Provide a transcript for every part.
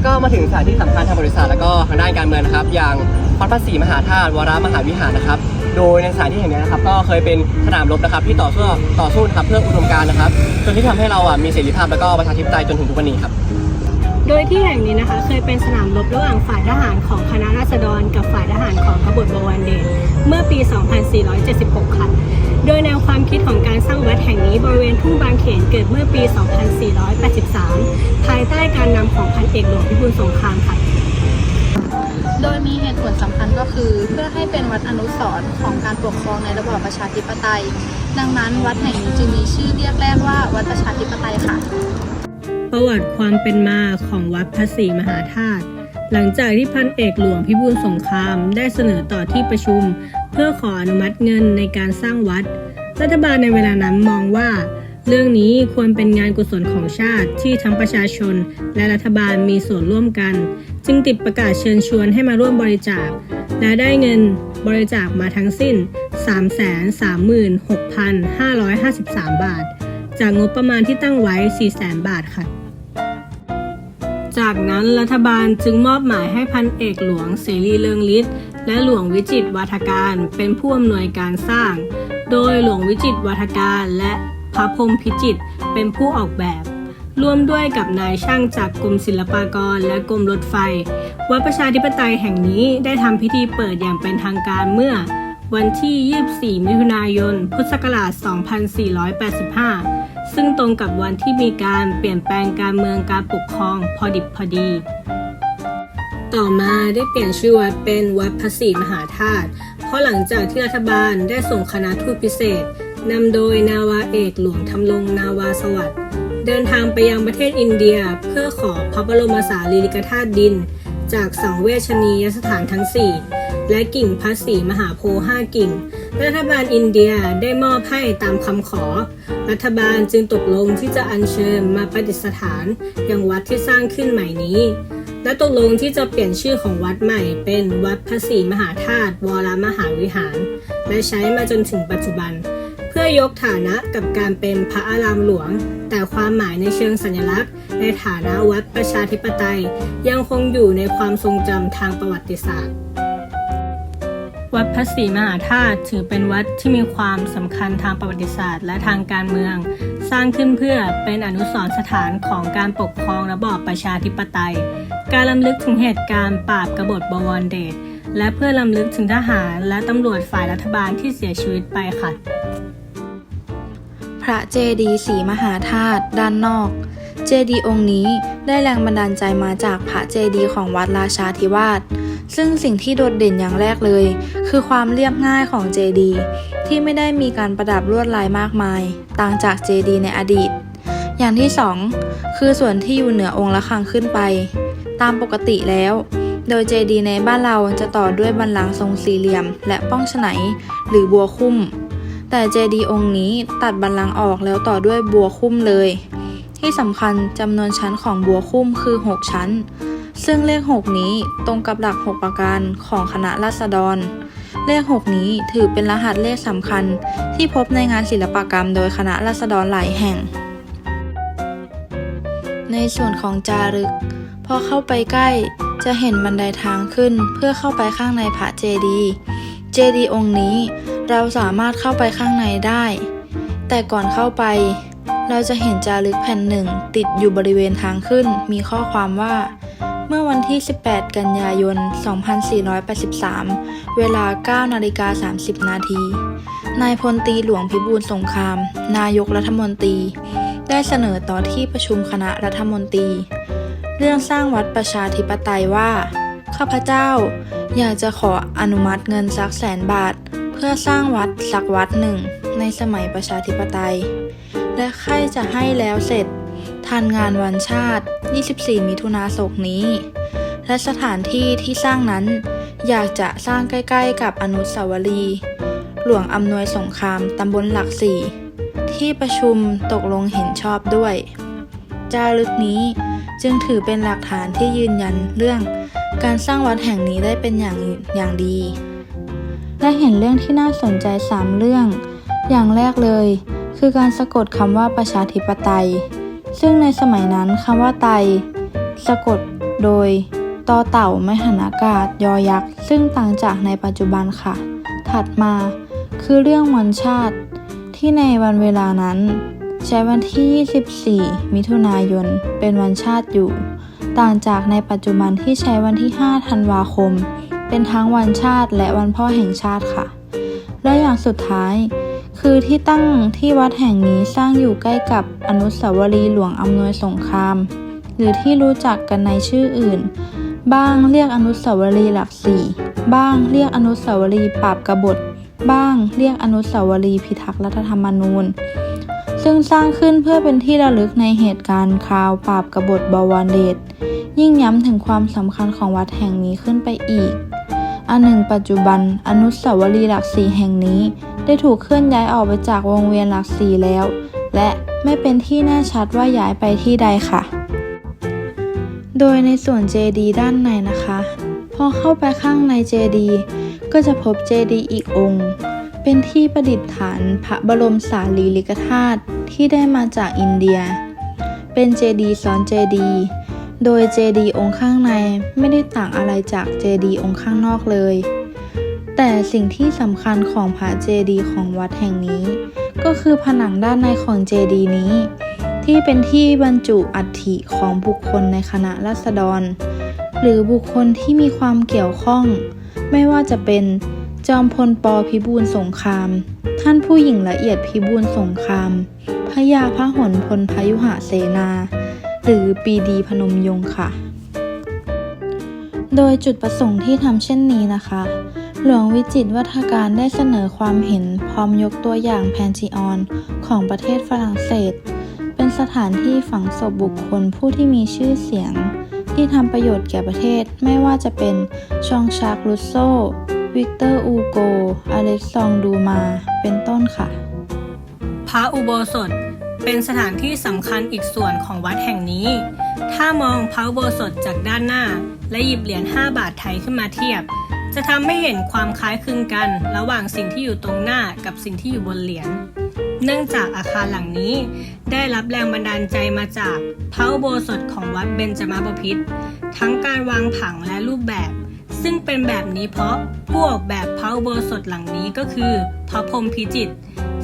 แล้วก็มาถึงสถานที่สำคัญทางบริษัทแล้วก็ทางด้านการเมืองนะครับ อย่างวัดพระศรีมหาธาตุวรมหาวิหารนะครับ โดยในสถานที่แห่งนี้นะครับ ก็เคยเป็นสนามรบนะครับ ที่ต่อสู้ต่อสู้นะครับเพื่ออุดมการณ์นะครับจนที่ทำให้เราอะมีเสรีภาพแล้วก็ประชาธิปไตยจนถึงทุกวันนี้ครับ โดยที่แห่งนี้นะคะเคยเป็นสนามรบระหว่างฝ่ายทหารของคณะราษฎร กับฝ่ายทหารของกบฏบวรเดชเมื่อปี 2476 ค่ะ โดยแนวความคิดของการสร้างวัดแห่งนี้บริเวณทุ่งบางเขนเกิดเมื่อปี 2483 ภายใต้การนำของพันเอกหลวงพิบูลสงครามค่ะโดยมีเหตุผลสำคัญก็คือ เพื่อให้เป็นวัดอนุสรณ์ของการปกครองในระบอบประชาธิปไตย ดังนั้นวัดแห่งนี้จึงมีชื่อเรียกแรกว่าวัดประชาธิปไตยค่ะ ประวัติความเป็นมาของวัดพระศรีมหาธาตุหลังจากที่พันเอกหลวงพิบูลสงครามได้เสนอต่อที่ประชุม เพื่อขออนุมัติเงินในการสร้างวัด รัฐบาลในเวลานั้นมองว่า เรื่องนี้ควรเป็นงานกุศลของชาติที่ทั้งประชาชน และรัฐบาลมีส่วนร่วมกัน จึงติดประกาศเชิญชวนให้มาร่วมบริจาค และได้เงินบริจาคมาทั้งสิ้น 336,553 บาท จากงบประมาณที่ตั้งไว้ 400,000บาทค่ะ จากนั้นรัฐบาลจึงมอบหมายให้พันเอกหลวงเสรีเลืองฤทธิ์และหลวงวิจิตวัฒการเป็นผู้อำนวยการสร้าง โดยหลวงวิจิตวัฒการและพระพรมพิจิตรเป็นผู้ออกแบบ ร่วมด้วยกับนายช่างจากกรมศิลปากรและกรมรถไฟ วัดประชาธิปไตยแห่งนี้ได้ทำพิธีเปิดอย่างเป็นทางการเมื่อวันที่ 24 มิถุนายน พุทธศักราช 2485 ซึ่งตรงกับวันที่มีการเปลี่ยนแปลงการเมืองการปกครองพอดิบพอดี ต่อมาได้เปลี่ยนชื่อวัดเป็นวัดพระศรีมหาธาตุ เพราะหลังจากที่รัฐบาลได้ส่งคณะทูตพิเศษนำโดยนาวาเอกหลวงทำรงนาวาสวัสด์เดินทางไปยังประเทศอินเดียเพื่อขอพระบรมสารีริกธาตุดิน จากสังเวชนียสถานทั้ง4 และกิ่งพระศรีมหาโพธิ์ห้ากิ่ง รัฐบาลอินเดียได้มอบให้ตามคำขอ รัฐบาลจึงตกลงที่จะอัญเชิญมาประดิษฐานยังวัดที่สร้างขึ้นใหม่นี้ และตกลงที่จะเปลี่ยนชื่อของวัดใหม่เป็นวัดพระศรีมหาธาตุวรมหาวิหาร และใช้มาจนถึงปัจจุบัน เพื่อยกฐานะกับการเป็นพระอารามหลวง แต่ความหมายในเชิงสัญลักษณ์ ในฐานะวัดประชาธิปไตย ยังคงอยู่ในความทรงจำทางประวัติศาสตร์ วัดพระศรีมหาธาตุถือเป็นวัดที่มีความสำคัญทางประวัติศาสตร์ และทางการเมือง สร้างขึ้นเพื่อเป็นอนุสรณ์สถานของการปกครองระบอบประชาธิปไตย การลำลึกถึงเหตุการณ์ปราบกบฏบวรเดชและเพื่อลำลึกถึงทหารและตำรวจฝ่ายรัฐบาลที่เสียชีวิตไปค่ะ พระเจดีย์ศรีมหาธาตุด้านนอก เจดีย์องค์นี้ได้แรงบันดาลใจมาจากพระเจดีย์ของวัดราชาธิวาส ซึ่งสิ่งที่โดดเด่นอย่างแรกเลย คือความเรียบง่ายของเจดีที่ไม่ได้มีการประดับลวดลายมากมาย ต่างจากเจดีในอดีต อย่างที่สองคือส่วนที่อยู่เหนือองค์ละฆังขึ้นไป ตามปกติแล้ว โดยเจดีในบ้านเราจะต่อด้วยบันลังทรงสี่เหลี่ยม และป้องฉไนหรือบัวคุ้ม แต่เจดีองค์นี้ตัดบันลังออกแล้วต่อด้วยบัวคุ้มเลย ที่สำคัญจำนวนชั้นของบัวคุ้มคือ 6 ชั้น ซึ่งเลข 6 นี้ตรงกับหลัก 6 ประการของคณะราษฎร เลข 6 นี้ถือเป็นรหัสเลขสำคัญ ที่พบในงานศิลปกรรมโดยคณะราษฎรหลายแห่ง ในส่วนของจารึก พอเข้าไปใกล้จะเห็นบันไดทางขึ้นเพื่อเข้าไปข้างในพระเจดีย์เจดีย์องค์นี้เราสามารถเข้าไปข้างในได้ แต่ก่อนเข้าไป เราจะเห็นจารึกแผ่นหนึ่งติดอยู่บริเวณทางขึ้นมีข้อความว่า เมื่อวันที่ 18 กันยายน 2483 เวลา 9 นาฬิกา 30 นาที นายพลตีหลวงพิบูลสงคราม นายกรัฐมนตรี ได้เสนอต่อที่ประชุมคณะรัฐมนตรี เรื่องสร้างวัดประชาธิปไตยว่า ข้าพเจ้าอยากจะขออนุมัติเงินสักแสนบาท เพื่อสร้างวัดสักวัดหนึ่ง ในสมัยประชาธิปไตย และใครจะให้แล้วเสร็จ ทันงานวันชาติ 24 มิถุนาศกนี้ และสถานที่ที่สร้างนั้น อยากจะสร้างใกล้ๆ กับอนุสาวรีย์หลวงอำนวยสงครามตำบลหลักสี่ที่ประชุมตกลงเห็นชอบด้วย จารึกนี้จึงถือเป็นหลักฐานที่ยืนยันเรื่องการสร้างวัดแห่งนี้ได้เป็นอย่างอย่างดีและเห็นเรื่องที่น่าสนใจ 3 เรื่อง อย่างแรกเลย คือการสะกดคำว่าประชาธิปไตย ซึ่งในสมัยนั้นคำว่าไต สะกดโดยตอเต่าไม่หันอากาศยอยักษ์ ซึ่งต่างจากในปัจจุบันค่ะ ถัดมาคือเรื่องวันชาติ ที่ในวันเวลานั้น ใช้วันที่ 24 มิถุนายน เป็นวันชาติอยู่ ต่างจากในปัจจุบันที่ใช้วันที่ 5 ธันวาคม เป็นทั้งวันชาติและวันพ่อแห่งชาติค่ะ และอย่างสุดท้าย คือที่ตั้งที่วัดแห่งนี้สร้างอยู่ใกล้กับอนุสาวรีย์หลวงอำนวยสงคราม หรือที่รู้จักกันในชื่ออื่น บ้างเรียกอนุสาวรีย์หลักสี่บ้างเรียกอนุสาวรีย์ปราบกบฏ บ้างเรียกอนุสาวรีย์พิทักษ์รัฐธรรมนูญ ซึ่งสร้างขึ้นเพื่อเป็นที่ระลึกในเหตุการณ์คราวปราบกบฏบวรเดชยิ่งย้ำถึงความสำคัญของวัดแห่งนี้ขึ้นไปอีก อันหนึ่งปัจจุบัน อนุสาวรีย์หลักสี่แห่งนี้ ได้ถูกเคลื่อนย้ายออกไปจากวงเวียนหลักสี่แล้ว และไม่เป็นที่แน่ชัดว่าย้ายไปที่ใดค่ะ โดยในส่วนเจดีด้านในนะคะ พอเข้าไปข้างในเจดีก็จะพบเจดีอีกองค์ เป็นที่ประดิษฐานพระบรมสารีริกธาตุที่ได้มาจากอินเดีย เป็นเจดีซ้อนเจดี โดยเจดีองค์ข้างในไม่ได้ต่างอะไรจากเจดีองค์ข้างนอกเลย แต่สิ่งที่สำคัญของพระเจดีย์ของวัดแห่งนี้ ก็คือผนังด้านในของเจดีย์นี้ ที่เป็นที่บรรจุอัฐิของบุคคลในคณะราษฎร หรือบุคคลที่มีความเกี่ยวข้อง ไม่ว่าจะเป็นจอมพลปพิบูลสงคราม ท่านผู้หญิงละเอียดพิบูลสงครามพระยาพระหนพลพยุหะเสนา รือปรีดีพนมยงค์ค่ะ โดยจุดประสงค์ที่ทำเช่นนี้นะคะ หลวงวิจิตวัฒการได้เสนอความเห็นพร้อมยกตัวอย่างแพนจีออนของประเทศฝรั่งเศส เป็นสถานที่ฝังศพบุคคลผู้ที่มีชื่อเสียง ที่ทำประโยชน์แก่ประเทศไม่ว่าจะเป็นชองชาร์กลุสโซวิกเตอร์อูโก อเล็กซองดูมา เป็นต้นค่ะ พระอุโบสถ เป็นสถานที่สำคัญอีกส่วนของวัดแห่งนี้ ถ้ามองพระอุโบสถจากด้านหน้า และหยิบเหรียญ5บาทไทยขึ้นมาเทียบ จะทำให้เห็นความคล้ายคลึงกัน ระหว่างสิ่งที่อยู่ตรงหน้ากับสิ่งที่อยู่บนเหรียญ เนื่องจากอาคารหลังนี้ ได้รับแรงบันดาลใจมาจากพระอุโบสถของวัดเบญจมาบพิตรทั้งการวางผังและรูปแบบ ซึ่งเป็นแบบนี้เพราะผู้ออกแบบพระอุโบสถหลังนี้ก็คือ พระพรหมพิจิตร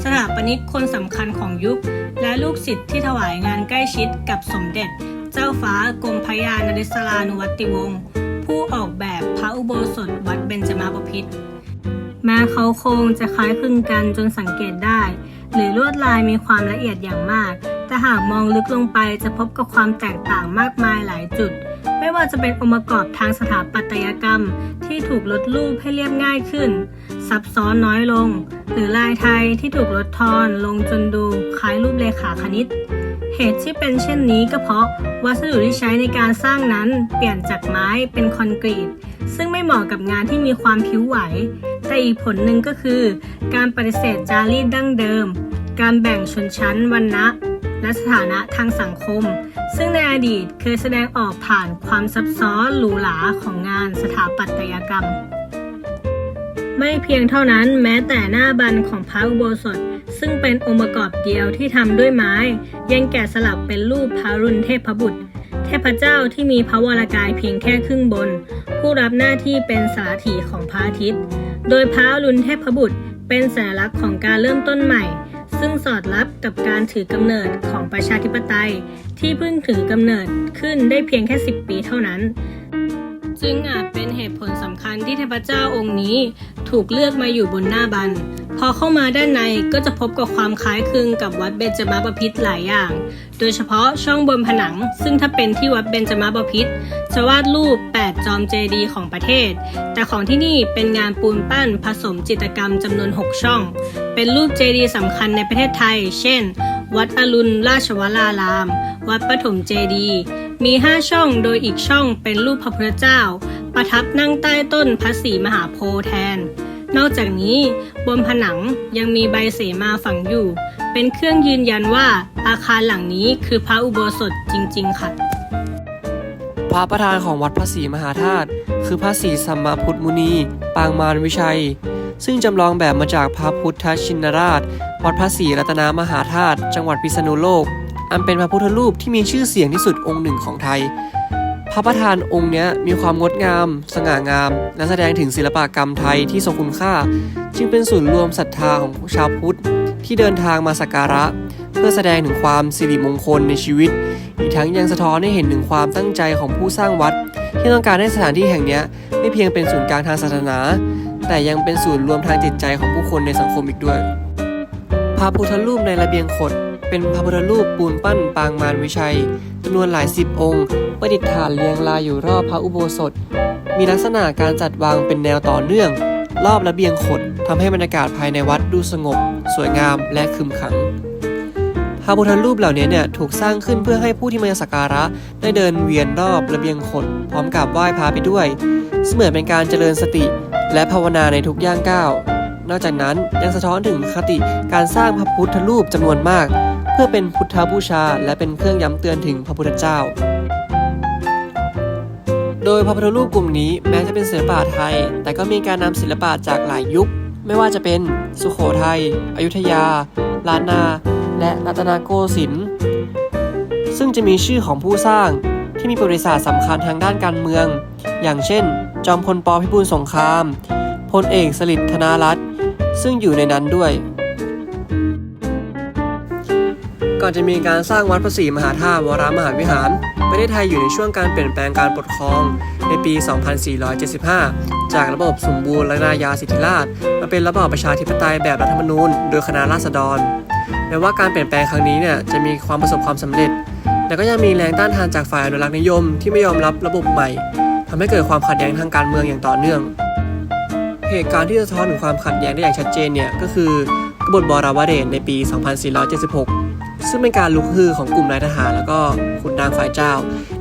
สถาปนิกคนสำคัญของยุค และลูกศิษย์ที่ถวายงานใกล้ชิดกับสมเด็จ เจ้าฟ้ากรมพระยานเรศรานุวัติวงศ์ผู้ออกแบบพระอุโบสถวัดเบญจมาบพิตรแม้เขาโครงจะคล้ายคลึงกันจนสังเกตได้ หรือลวดลายมีความละเอียดอย่างมาก แต่หากมองลึกลงไปจะพบกับความแตกต่างมากมายหลายจุด ไม่ว่าจะเป็นองค์ประกอบทางสถาปัตยกรรมที่ถูกลดรูปให้เรียบง่ายขึ้น ซับซ้อนน้อยลง หรือลายไทยที่ถูกลดทอนลงจนดูคล้ายรูปเลขาคณิต เหตุที่เป็นเช่นนี้ก็เพราะวัสดุที่ใช้ในการสร้างนั้นเปลี่ยนจากไม้เป็นคอนกรีต ซึ่งไม่เหมาะกับงานที่มีความผิวไหว แต่อีกผลหนึ่งก็คือ การปฏิเสธจารีตดั้งเดิม การแบ่งชนชั้นวรรณะและสถานะทางสังคม ซึ่งในอดีตเคยแสดงออกผ่านความซับซ้อนหรูหราของงานสถาปัตยกรรม ไม่เพียงเท่านั้นแม้แต่หน้าบันของพระอุโบสถ ซึ่งเป็นองค์ประกอบเดียวที่ทำด้วยไม้ ยังแกะสลักเป็นรูปพระรุนเทพบุตร เทพเจ้าที่มีพระวรากายเพียงแค่ครึ่งบน ผู้รับหน้าที่เป็นสารถีของพระอาทิตย์ โดยพระรุณเทพบุตร เป็นสัญลักษณ์ของการเริ่มต้นใหม่ ซึ่งสอดรับกับการถือกำเนิดของประชาธิปไตย ที่เพิ่งถือกำเนิดขึ้นได้เพียงแค่ 10 ปีเท่านั้น จึงอาจเป็นเหตุผลสำคัญที่เทพเจ้าองค์นี้ ถูกเลือกมาอยู่บนหน้าบัน พอเข้ามาด้านในก็จะพบกับความคล้ายคลึงกับวัดเบญจมาบพิตรหลายอย่าง โดยเฉพาะช่องบนผนัง ซึ่งถ้าเป็นที่วัดเบญจมาบพิตรจะวาดรูป 8 จอมเจดีย์ของประเทศ แต่ของที่นี่เป็นงานปูนปั้นผสมจิตรกรรมจำนวน 6 ช่อง เป็นรูปเจดีย์สำคัญในประเทศไทย เช่น วัดอรุณราชวราราม วัดปฐมเจดีย์ มี 5 ช่องโดยอีกช่องเป็นรูปพระพุทธเจ้า ประทับนั่งใต้ต้นพระศรีมหาโพธิ์แทน นอกจากนี้บนผนังยังมีใบเสมาฝังอยู่ เป็นเครื่องยืนยันว่าอาคารหลังนี้คือพระอุโบสถจริง ๆ ค่ะ พระประธานของวัดพระศรีมหาธาตุคือพระศรีสัมมาพุทธมุนี ปางมารวิชัย ซึ่งจำลองแบบมาจากพระพุทธชินราช วัดพระศรีรัตนมหาธาตุจังหวัดพิษณุโลก อันเป็นพระพุทธรูปที่มีชื่อเสียงที่สุดองค์หนึ่งของไทยภระประธานองค์นี้มีความงดงาม สง่างาม และแสดงถึงศิลปกรรมไทยที่ทรงคุณค่า จึงเป็นศูนย์รวมศรัทธาของชาวพุทธที่เดินทางมาสักการะ เพื่อแสดงถึงความสิริมงคลในชีวิต อีกทั้งยังสะท้อนให้เห็นถึงความตั้งใจของผู้สร้างวัด ที่ต้องการให้สถานที่แห่งนี้ไม่เพียงเป็นศูนย์กลางทางศาสนา แต่ยังเป็นศูนย์รวมทางจิตใจของผู้คนในสังคมอีกด้วยพระพุทธรูปในระเบียงขด เป็นพระพุทธรูปปูนปั้นปางมารวิชัยจำนวนหลายสิบองค์ ประดิษฐานเรียงรายอยู่รอบพระอุโบสถ มีลักษณะการจัดวางเป็นแนวต่อเนื่อง รอบระเบียงขดทำให้บรรยากาศภายในวัดดูสงบ สวยงามและขรึมขังพระพุทธรูปเหล่านี้เนี่ยถูกสร้างขึ้นเพื่อให้ผู้ที่มาสักการะได้เดินเวียนรอบระเบียงขดพร้อมกับไหว้พระไปด้วย เสมือนเป็นการเจริญสติ และภาวนาในทุกย่างก้าวนอกจากนั้นยังสะท้อนถึงคติการสร้างพระพุทธรูปจำนวนมาก เพื่อเป็นพุทธบูชาและเป็นเครื่องย้ำเตือนถึงพระพุทธเจ้า โดยพระพุทธรูปกลุ่มนี้แม้จะเป็นศิลปะไทย แต่ก็มีการนำศิลปะจากหลายยุค ไม่ว่าจะเป็นสุขโขทัยอยุธยา ล้านนา และรัตนโกสินทร์ซึ่งจะมีชื่อของผู้สร้างที่มีประวัติศาสตร์สำคัญทางด้านการเมือง อย่างเช่น จอมพลปพิบูลสงครามพลเอกสฤษดิ์ธนารัตน์ซึ่งอยู่ในนั้นด้วย ก่อนจะมีการสร้างวัดพระศรีมหาธาตุวรมหาวิหาร ประเทศไทยอยู่ในช่วงการเปลี่ยนแปลงการปกครองในปี 2475 จากระบบสมบูรณาญาสิทธิราชมาเป็นระบอบประชาธิปไตยแบบรัฐธรรมนูญ โดยคณะราษฎรแม้ว่าการเปลี่ยนแปลงครั้งนี้เนี่ยจะมีความประสบความสำเร็จ แต่ก็ยังมีแรงต้านทานจากฝ่ายอนุรักษ์นิยมที่ไม่ยอมรับระบบใหม่ทำให้เกิดความขัดแย้งทางการเมืองอย่างต่อเนื่อง เหตุการณ์ที่สะท้อนถึงความขัดแย้งได้อย่างชัดเจนเนี่ยก็คือกบฏบราวเดชในปี 2476 ซึ่งเป็นการลุกฮือของกลุ่มนายทหาร แล้วก็ขุนนางฝ่ายเจ้า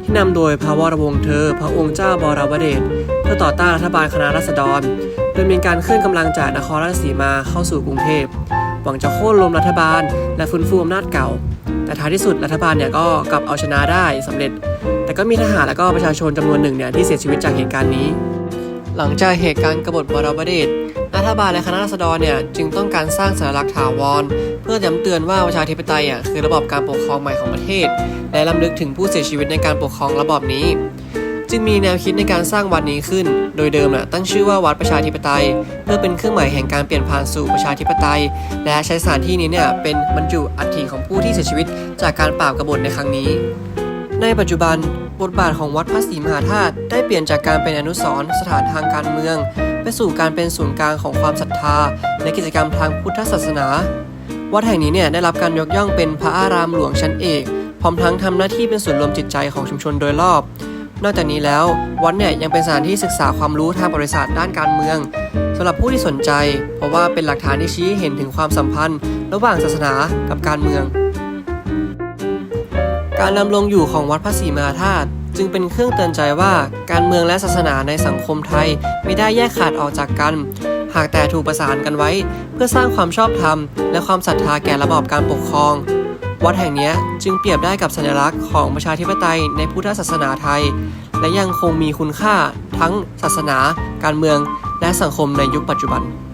ที่นำโดยพระวรวงศ์เธอ พระองค์เจ้าบราวเดชเพื่อต่อต้านรัฐบาลคณะราษฎร โดยมีการเคลื่อนกำลังจากนครราชสีมาเข้าสู่กรุงเทพหวังจะโค่นล้มรัฐบาล และฟื้นฟูอำนาจเก่า แต่ท้ายที่สุดรัฐบาลเนี่ยก็กลับเอาชนะได้สำเร็จ แต่ก็มีทหารและก็ประชาชนจำนวนหนึ่งเนี่ยที่เสียชีวิตจากเหตุการณ์นี้ หลังจากเหตุการณ์กบฏบราวเดชรัฐบาลและคณะราษฎรเนี่ยจึงต้องการสร้างสัญลักษณ์ถาวร เพื่อย้ำเตือนว่าประชาธิปไตยอะคือระบอบการปกครองใหม่ของประเทศ และลำลึกถึงผู้เสียชีวิตในการปกครองระบอบนี้ จึงมีแนวคิดในการสร้างวัดนี้ขึ้น โดยเดิมน่ะตั้งชื่อว่าวัดประชาธิปไตย เพื่อเป็นเครื่องหมายแห่งการเปลี่ยนผ่านสู่ประชาธิปไตย และใช้สถานที่นี้เนี่ยเป็นบรรจุอัฐิของผู้ที่เสียชีวิตจากการปราบกบฏในครั้งนี้ ในปัจจุบัน บทบาทของวัดพระศรีมหาธาตุได้เปลี่ยนจากการเป็นอนุสรณ์สถานทางการเมือง ไปสู่การเป็นศูนย์กลางของความศรัทธาและกิจกรรมทางพุทธศาสนา วัดแห่งนี้เนี่ยได้รับการยกย่องเป็นพระอารามหลวงชั้นเอก พร้อมทั้งทำหน้าที่เป็นศูนย์รวมจิตใจของชุมชนโดยรอบ นอกจากนี้แล้ววัดเนี่ยยังเป็นสถานที่ศึกษาความรู้ทางประวัติศาสตร์ด้านการเมืองสำหรับผู้ที่สนใจ เพราะว่าเป็นหลักฐานที่ชี้เห็นถึงความสัมพันธ์ ระหว่างศาสนากับการเมือง การดำรงอยู่ของวัดพระศรีมหาธาตุจึงเป็นเครื่องเตือนใจว่าการเมืองและศาสนาในสังคมไทยไม่ได้แยกขาดออกจากกัน หากแต่ถูกประสานกันไว้ เพื่อสร้างความชอบธรรม และความศรัทธาแก่ระบอบการปกครอง วัดแห่งนี้จึงเปรียบได้กับสัญลักษณ์ของประชาธิปไตยในพุทธศาสนาไทย และยังคงมีคุณค่าทั้งศาสนา การเมือง และสังคมในยุคปัจจุบัน